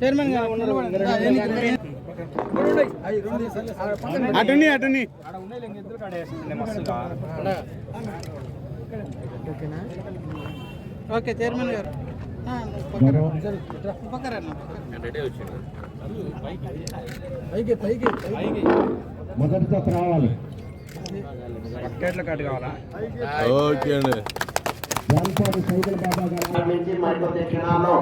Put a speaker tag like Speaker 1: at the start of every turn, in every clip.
Speaker 1: Chairman గారు
Speaker 2: అటుని అటుని
Speaker 1: okay chairman గారు
Speaker 3: మొదటి జత రావాలి.
Speaker 2: పక్కెట్ల కట్ కావాలా
Speaker 4: ఓకే అండి.
Speaker 3: జాన్పాడు సైకిల్ బాబా గారు
Speaker 5: నుంచి మరికొద్ది క్షణాల్లో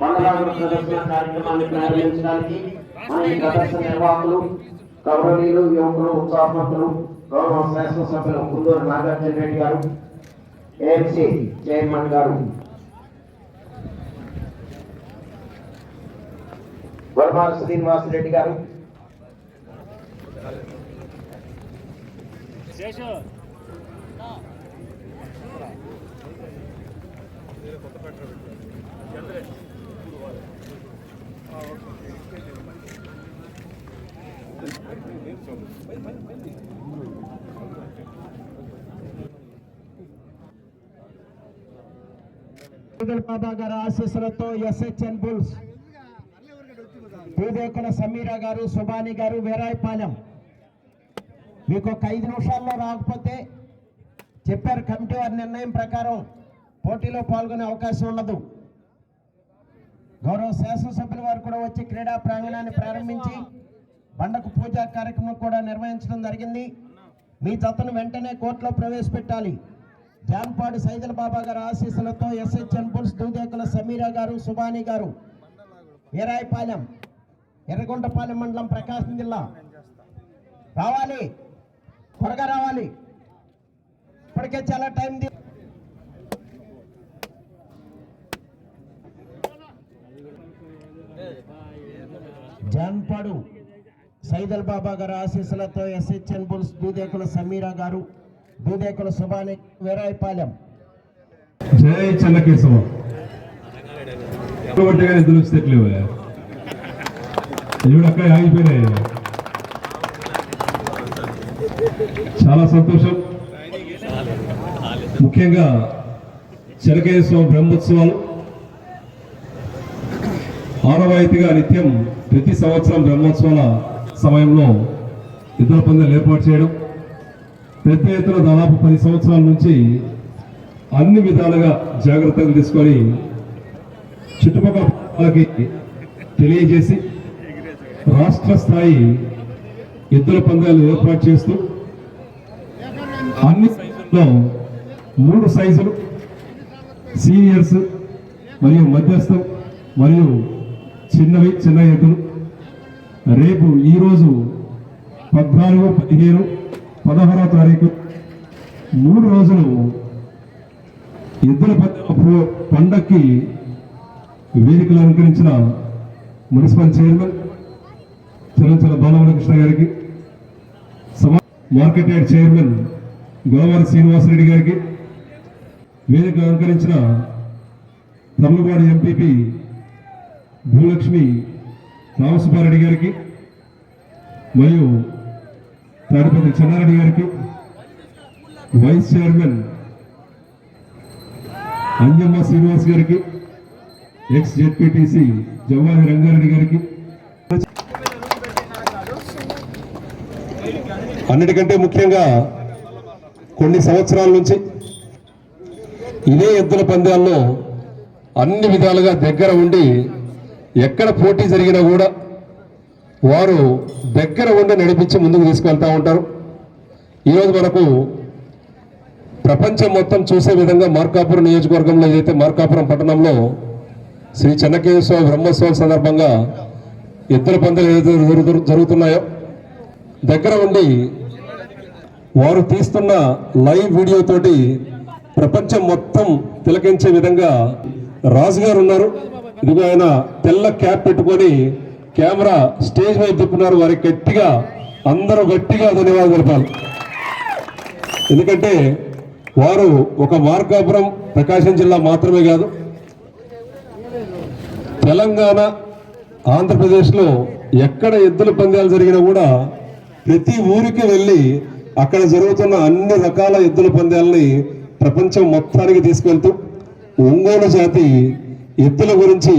Speaker 5: మండలాలు ప్రదర్శన కార్యక్రమాన్ని ప్రారంభించడానికి మన ఈ ప్రదర్శన నిర్వాహకులు గౌరవనీయులు యువకులు ఉత్సాహవంతులు గౌరవ శాసనసభ్యులు కుందూరు నాగార్జున రెడ్డి గారు ఏఎంసీ చైర్మన్ గారు వర్మాల శ్రీనివాస్ రెడ్డి గారు
Speaker 3: సైకిల్ బాబా గారి ఆశీస్సులతో ఎస్హెచ్ఎన్ బుల్స్ పూదేకుల సమీరా గారు సుబాని గారు వేరాయిపాలెం. మీకు ఒక ఐదు నిమిషాల్లో రాకపోతే చెప్పారు కమిటీ వారి నిర్ణయం ప్రకారం పోటీలో పాల్గొనే అవకాశం ఉండదు. గౌరవ శాసనసభ్యుల వారు కూడా వచ్చి క్రీడా ప్రాంగణాన్ని ప్రారంభించి బండకు పూజా కార్యక్రమం కూడా నిర్వహించడం జరిగింది. మీ జతను వెంటనే కోర్టులో ప్రవేశపెట్టాలి. జాన్పాడు సైదల్ బాబా గారి ఆశీస్సులతో ఎస్హెచ్ఎన్ బుల్స్ దూదేకుల సమీరా గారు సుబాని గారు వీరాయపాలెం. ఎర్రగొండపాలెం మండలం ప్రకాశం జిల్లా. రావాలి. త్వరగా రావాలి. ఇప్పటికే చాలా టైం జాన్పాడు సైదల్ బాబా గారి ఆశీస్సులతో ఎస్హెచ్ఎన్ బుల్స్ దూదేకుల సమీరా గారు దూదేకుల సుబాని వీరాయపాలెం.
Speaker 6: జై చెన్నకేశవ కొట్టగా అక్కడ ఆగిపోయినాయి. చాలా సంతోషం. ముఖ్యంగా చెనకేశ్వర బ్రహ్మోత్సవాలు. ఆనవాయితీగా నిత్యం ప్రతి సంవత్సరం బ్రహ్మోత్సవాల సమయంలో ఇద్దరు పందాలు ఏర్పాటు చేయడం. పెద్ద ఎత్తున దాదాపు పది సంవత్సరాల నుంచి అన్ని విధాలుగా జాగ్రత్తలు తీసుకొని చుట్టుపక్కల తెలియజేసి రాష్ట్ర స్థాయి ఎద్దుల పందాలు ఏర్పాటు చేస్తూ అన్ని సైజుల్లో మూడు సైజులు సీనియర్స్ మరియు మధ్యస్థం మరియు చిన్నవి చిన్న ఎద్దులు. రేపు ఈరోజు పద్నాలుగు పదిహేను పదహారవ తారీఖు మూడు రోజులు ఎద్దుల పండక్కి వేదికలు అలంకరించిన మున్సిపల్ చైర్మన్ చలంచల బాలమకృష్ణ గారికి సమా market yard chairman Govari Srinivasa Reddy గారికి వేదిక అలంకరించిన తమిళవాడి ఎంపీపీ భూలక్ష్మి రామసుబ్బారెడ్డి గారికి మరియు తాడిపల్లి చెన్నారెడ్డి గారికి వైస్ చైర్మన్ అంజమ్మ శ్రీనివాస్ గారికి ఎక్స్ జెడ్పీటీసీ జవాహర్ రంగారెడ్డి గారికి. అన్నిటికంటే ముఖ్యంగా కొన్ని సంవత్సరాల నుంచి ఇదే ఎద్దుల పందాల్లో అన్ని విధాలుగా దగ్గర ఉండి ఎక్కడ పోటీ జరిగినా కూడా వారు దగ్గర ఉండి నడిపించి ముందుకు తీసుకెళ్తూ ఉంటారు. ఈరోజు మనకు ప్రపంచం మొత్తం చూసే విధంగా మార్కాపురం నియోజకవర్గంలో ఏదైతే మార్కాపురం పట్టణంలో శ్రీ చెన్నకేశ్వర బ్రహ్మోత్సవం సందర్భంగా ఎద్దుల పందాలు ఏదైతే జరుగుతున్నాయో దగ్గర ఉండి వారు తీస్తున్న లైవ్ వీడియో తోటి ప్రపంచం మొత్తం తిలకించే విధంగా రాజు గారు ఉన్నారు. ఇదిగో ఆయన తెల్ల క్యాప్ పెట్టుకొని కెమెరా స్టేజ్ మీద తిప్పున్నారు వారికి గట్టిగా అందరూ గట్టిగా ధన్యవాదాలు తెలపాలి. ఎందుకంటే వారు ఒక మార్కాపురం ప్రకాశం జిల్లా మాత్రమే కాదు తెలంగాణ ఆంధ్రప్రదేశ్లో ఎక్కడ ఎద్దుల పందాలు జరిగినా కూడా ప్రతి ఊరికి వెళ్ళి అక్కడ జరుగుతున్న అన్ని రకాల ఎద్దుల పందాలని ప్రపంచం మొత్తానికి తీసుకెళ్తూ ఒంగోలు జాతి ఎద్దుల గురించి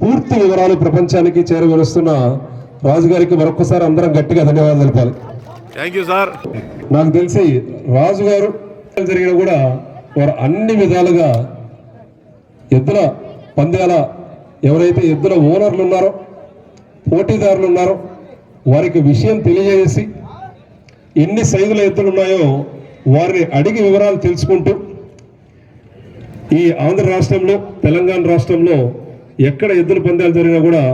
Speaker 6: పూర్తి వివరాలు ప్రపంచానికి చేరవేరుస్తున్న రాజుగారికి మరొకసారి అందరం గట్టిగా ధన్యవాదాలు తెలపాలి.
Speaker 4: థ్యాంక్ యూ సార్
Speaker 6: నాకు తెలిసి రాజు గారు జరిగిన కూడా వారు అన్ని విధాలుగా ఎద్దుల పందాల ఎవరైతే ఎద్దుల ఓనర్లు ఉన్నారో పోటీదారులు ఉన్నారో వారికి విషయం తెలియజేసి ఎన్ని సైజుల ఎత్తులు ఉన్నాయో వారిని అడిగి వివరాలు తెలుసుకుంటూ ఈ ఆంధ్ర రాష్ట్రంలో తెలంగాణ రాష్ట్రంలో ఎక్కడ ఎద్దుల పందాలు జరిగినా కూడా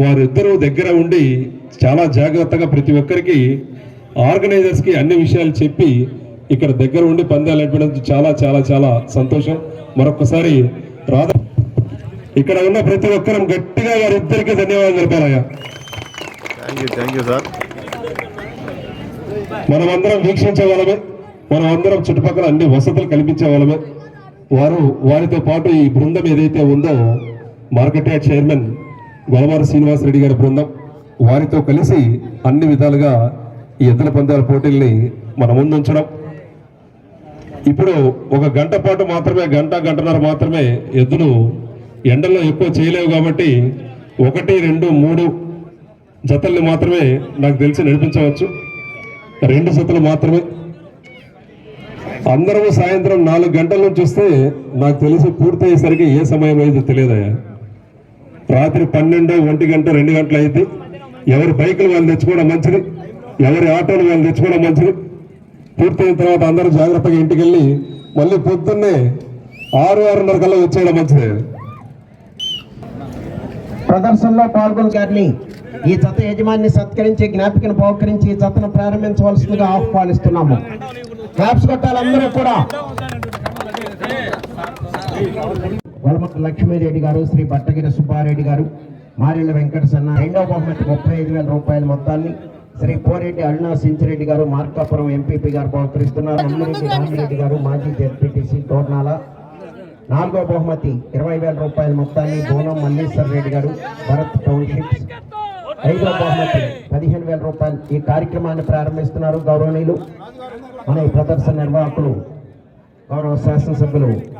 Speaker 6: వారిద్దరూ దగ్గర ఉండి చాలా జాగ్రత్తగా ప్రతి ఒక్కరికి ఆర్గనైజర్స్కి అన్ని విషయాలు చెప్పి ఇక్కడ దగ్గర ఉండి పందాలు నడిపడం చాలా చాలా చాలా సంతోషం. మరొకసారి రాధ ఇక్కడ ఉన్న ప్రతి ఒక్కరం గట్టిగా వారిద్దరికి ధన్యవాదాలు తెలిపారయ్యా.
Speaker 4: Thank you thank you sir
Speaker 6: మనమందరం వీక్షించే వాళ్ళమే. మనం అందరం చుట్టుపక్కల అన్ని వసతులు కల్పించే వాళ్ళమే. వారు వారితో పాటు ఈ బృందం ఏదైతే ఉందో market yard chairman Golavari Srinivas Reddy గారి బృందం వారితో కలిసి అన్ని విధాలుగా ఈ ఎద్దుల పందాల పోటీల్ని మన ముందుంచడం. ఇప్పుడు ఒక గంట పాటు మాత్రమే గంట గంటన్నర మాత్రమే ఎద్దులు ఎండల్లో ఎక్కువ చేయలేవు కాబట్టి ఒకటి రెండు మూడు జతల్ని మాత్రమే నాకు తెలిసి నడిపించవచ్చు. రెండు జతలు మాత్రమే. అందరము సాయంత్రం నాలుగు గంటల నుంచి వస్తే నాకు తెలిసి పూర్తయ్యేసరికి ఏ సమయం అయిందో తెలియదయ్యా. రాత్రి పన్నెండు ఒంటి గంట రెండు గంటలు అయితే ఎవరి బైకులు వాళ్ళు తెచ్చుకోవడం మంచిది. ఎవరి ఆటోలు వాళ్ళు తెచ్చుకోవడం మంచిది. పూర్తయిన తర్వాత అందరూ జాగ్రత్తగా ఇంటికి వెళ్ళి మళ్ళీ పొద్దున్నే ఆరు ఆరున్నర కల్లా వచ్చేయడం మంచిదే
Speaker 3: ప్రదర్శనలో పాల్గొన్న ఈ జత యజమాని సత్కరించి జ్ఞాపికను బహుకరించి ఈ జతను ప్రారంభించవలసిందిగా ఆహ్వానిస్తున్నాము. క్లాప్స్ కొట్టాలందరూ కూడా. వలమట్ట లక్ష్మీరెడ్డి గారు శ్రీ భట్టగిరి సుబ్బారెడ్డి గారు మారెళ్ళ వెంకట సన్న రెండవ బహుమతి ముప్పై ఐదు వేల రూపాయల మొత్తాన్ని శ్రీ పోరెడ్డి అరుణా సించిరెడ్డి గారు మార్కాపురం ఎంపీపీ గారు బహుకరిస్తున్నారు. అమ్మిరెడ్డి రామిరెడ్డి గారు మాజీ జడ్పీటీసీ తోర్నాల నాలుగో బహుమతి ఇరవై వేల రూపాయల మొత్తాన్ని బోనం మల్లేశ్వర్ రెడ్డి గారు భరత్ టౌన్షిప్ ఐదో బహుమతి పదిహేను వేల రూపాయలు ఈ కార్యక్రమాన్ని ప్రారంభిస్తున్నారు గౌరవనీయులు. మన ఈ ప్రదర్శన నిర్వాహకులు గౌరవ శాసనసభ్యులు